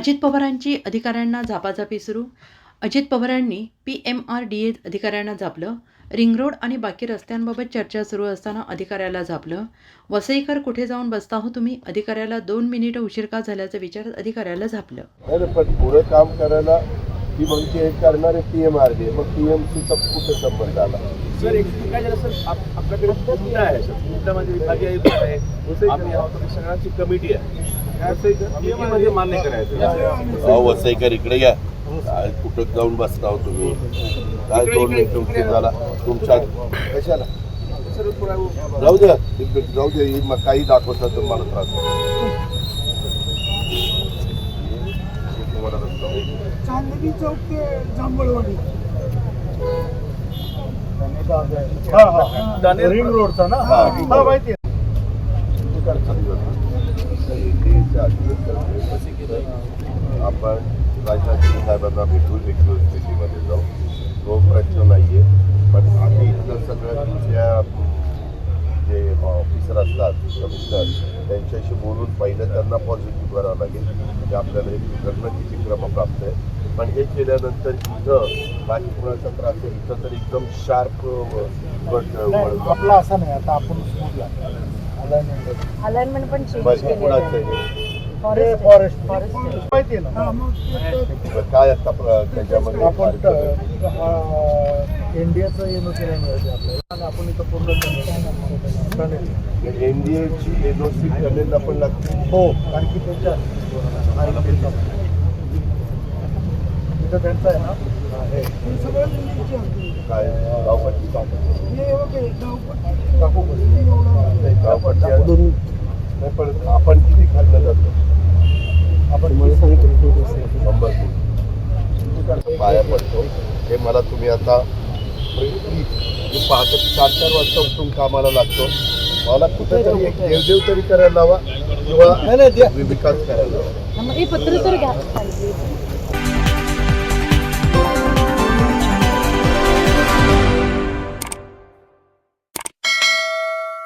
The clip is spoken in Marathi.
अजित पवारांची अधिकाऱ्यांना झापाझापी सुरू. अजित पवारांनी P M R D A अधिकाऱ्यांना झापलं. रिंग रोड आणि बाकी रस्त्यांबाबत चर्चा सुरू असताना अधिकाऱ्याला झापलं. वसईकर कुठे जाऊन बसता हो तुम्ही? अधिकाऱ्याला दोन मिनिटं उशीर का झाल्याचं विचारत अधिकाऱ्याला झापलं. पण पुढे काम करायला ती म्हणते करणारे पी एम आर डी मग पी एम सीचा कुठे संबंध आला? सर एक काय झालं सर? आप- आपल्याकडे मुद्दा आहे सर. मुद्द्यामध्ये विभागीय आयुक्त आहे. आम्ही सगळ्यांची कमिटी आहे. मान्य करायचं. अहो वसईकर इकडे या. काय कुठं जाऊन बसता हो तुम्ही? काय दोन मिनिटं उशीर झाला. तुमच्या कशाला? जाऊ द्या. एक मिनिट जाऊ द्या मग काही दाखवतात तर मला त्रास होतो. तुम्हाला आहे. चांदणी चौक ते जांभळवाडी. रिंग रोडचा ना? माहिती आहे. आपण राजनाथ सिंग साहेबांना भेटू भेटू स्थितीमध्ये जाऊ तो प्रश्न नाही आहे पण आम्ही इथलं सगळं तुमच्या जे ऑफिसर असतात कमिशनर त्यांच्याशी बोलून पहिलं त्यांना पॉझिटिव्ह करावं लागेल म्हणजे आपल्याला एक करणं क्रम प्राप्त आहे पण हे केल्यानंतर इथं बाकी कुणाचा त्रास आहे इथं तर एकदम शार्प आपला असा नाही आता आपण अलाइनमेंट पण चेंज केली आहे. फॉरेस्ट फॉरेस्ट फॉरेस्ट माहिती आहे ना? काय आता त्याच्यामध्ये आपण इंडियाचं एनओ केलं मिळते आपल्याला. आणि आपण इथं पूर्ण एनडीएची एनओसी टनेलला पण लागते. हो आणखी त्यांच्या इथं त्यांचं आहे ना? हे. काय गावपट्टी टाकू आपण किती खाल्लं जातो आपण. पाया पडतो हे मला तुम्ही आता पहाटे चार चार वाजता उठून कामाला लागतो मला कुठेतरी एक देवदेव तरी करायला लावा किंवा विकास करायला लावा हे पत्र तर घ्या